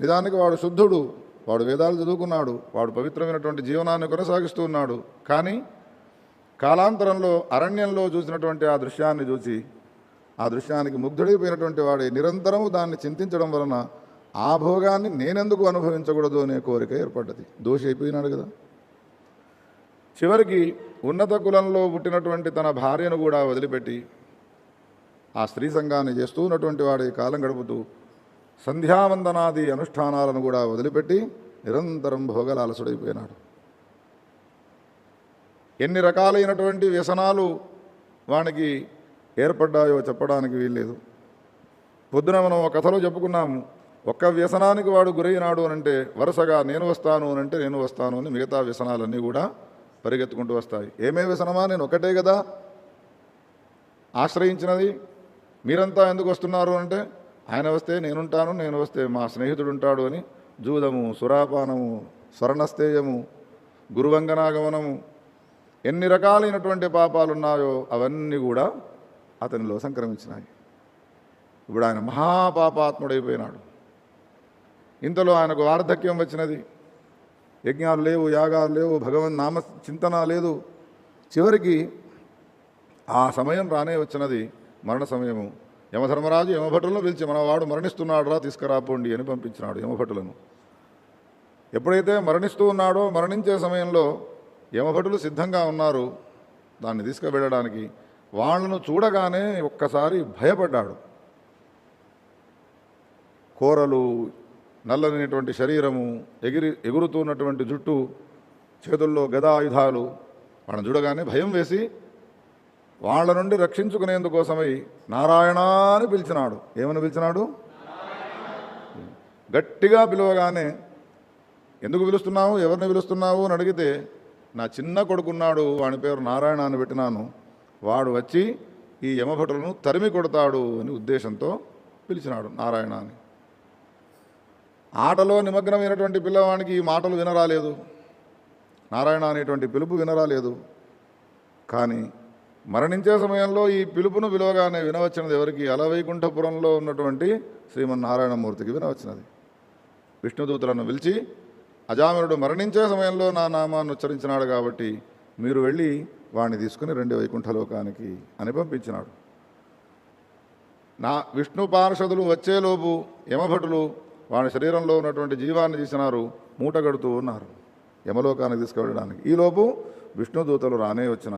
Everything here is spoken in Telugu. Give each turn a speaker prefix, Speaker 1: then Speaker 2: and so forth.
Speaker 1: నిజానికి వాడు శుద్ధుడు వాడు వేదాలు చదువుకున్నాడు వాడు పవిత్రమైనటువంటి జీవనాన్ని కొనసాగిస్తూ ఉన్నాడు. కానీ కాలాంతరంలో అరణ్యంలో చూసినటువంటి ఆ దృశ్యాన్ని చూసి ఆ దృశ్యానికి ముగ్ధుడైపోయినటువంటి వాడి నిరంతరము దాన్ని చింతించడం వలన ఆ భోగాన్ని నేనెందుకు అనుభవించకూడదు అనే కోరిక ఏర్పడ్డది. దోషి అయిపోయినాడు కదా. చివరికి ఉన్నత కులంలో పుట్టినటువంటి తన భార్యను కూడా వదిలిపెట్టి ఆ స్త్రీ సంఘాన్ని చేస్తూ ఉన్నటువంటి వాడి కాలం గడుపుతూ సంధ్యావందనాది అనుష్ఠానాలను కూడా వదిలిపెట్టి నిరంతరం భోగలాలసుడైపోయినాడు. ఎన్ని రకాలైనటువంటి వ్యసనాలు వానికి ఏర్పడ్డాయో చెప్పడానికి వీల్లేదు. పొద్దున మనం ఒక కథలో చెప్పుకున్నాము ఒక్క వ్యసనానికి వాడు గురైనాడు అనంటే అంటే వరుసగా నేను వస్తాను అనంటే అంటే నేను వస్తాను అని మిగతా వ్యసనాలన్నీ కూడా పరిగెత్తుకుంటూ వస్తాయి. ఏమే వ్యసనమా? నేను ఒకటే కదా. ఆశ్రయించినది. మీరంతా ఎందుకు వస్తున్నారు అంటే ఆయన వస్తే నేనుంటాను నేను వస్తే మా స్నేహితుడు ఉంటాడు అని జూదము సురాపానము స్వర్ణస్థేయము గురువంగనాగమనము ఎన్ని రకాలైనటువంటి పాపాలు ఉన్నాయో అవన్నీ కూడా అతనిలో సంక్రమించినాయి. ఇప్పుడు ఆయన మహాపాపాత్ముడైపోయినాడు. ఇంతలో ఆయనకు వార్ధక్యం వచ్చినది. యజ్ఞాలు లేవు యాగాలు లేవు భగవన్ నామ చింతన లేదు. చివరికి ఆ సమయం రానే వచ్చినది మరణ సమయము. యమధర్మరాజు యమభటులను పిలిచి మనవాడు మరణిస్తున్నాడు రా తీసుకురాపోండి అని పంపించినాడు యమభటులను. ఎప్పుడైతే మరణిస్తూ ఉన్నాడో మరణించే సమయంలో యమభటులు సిద్ధంగా ఉన్నారు దాన్ని తీసుకువెళ్ళడానికి. వాళ్ళను చూడగానే ఒక్కసారి భయపడ్డాడు. కోరలు నల్లనిటువంటి శరీరము ఎగిరి ఎగురుతున్నటువంటి జుట్టు చేతుల్లో గదాయుధాలు వాళ్ళని చూడగానే భయం వేసి వాళ్ళ నుండి రక్షించుకునేందుకోసమై నారాయణ అని పిలిచినాడు. ఏమని పిలిచినాడు? గట్టిగా పిలవగానే ఎందుకు పిలుస్తున్నావు? ఎవరిని పిలుస్తున్నావు? అని అడిగితే నా చిన్న కొడుకున్నాడు వాని పేరు నారాయణ అని పెట్టినాను. వాడు వచ్చి ఈ యమభటులను తరిమి కొడతాడు అని ఉద్దేశంతో పిలిచినాడు నారాయణ అని ఆటలో నిమగ్నమైనటువంటి పిల్లవానికి ఈ మాటలు వినరాలేదు. నారాయణ అనేటువంటి పిలుపు వినరాలేదు. కానీ మరణించే సమయంలో ఈ పిలుపును విలువగానే వినవచ్చినది ఎవరికి? అలవైకుంఠపురంలో ఉన్నటువంటి శ్రీమన్నారాయణమూర్తికి వినవచ్చినది. విష్ణుదూతులను పిలిచి అజామినుడు మరణించే సమయంలో నా నామాన్ని ఉచ్చరించినాడు కాబట్టి మీరు వెళ్ళి వాణ్ణి తీసుకుని రెండు వైకుంఠలోకానికి అని పంపించినాడు. నా విష్ణు పార్షదులు వచ్చేలోపు యమభటులు వాని శరీరంలో ఉన్నటువంటి జీవాన్ని తీసినారు మూటగడుతూ ఉన్నారు యమలోకానికి తీసుకువెళ్ళడానికి. ఈలోపు విష్ణుదూతలు రానే వచ్చినారు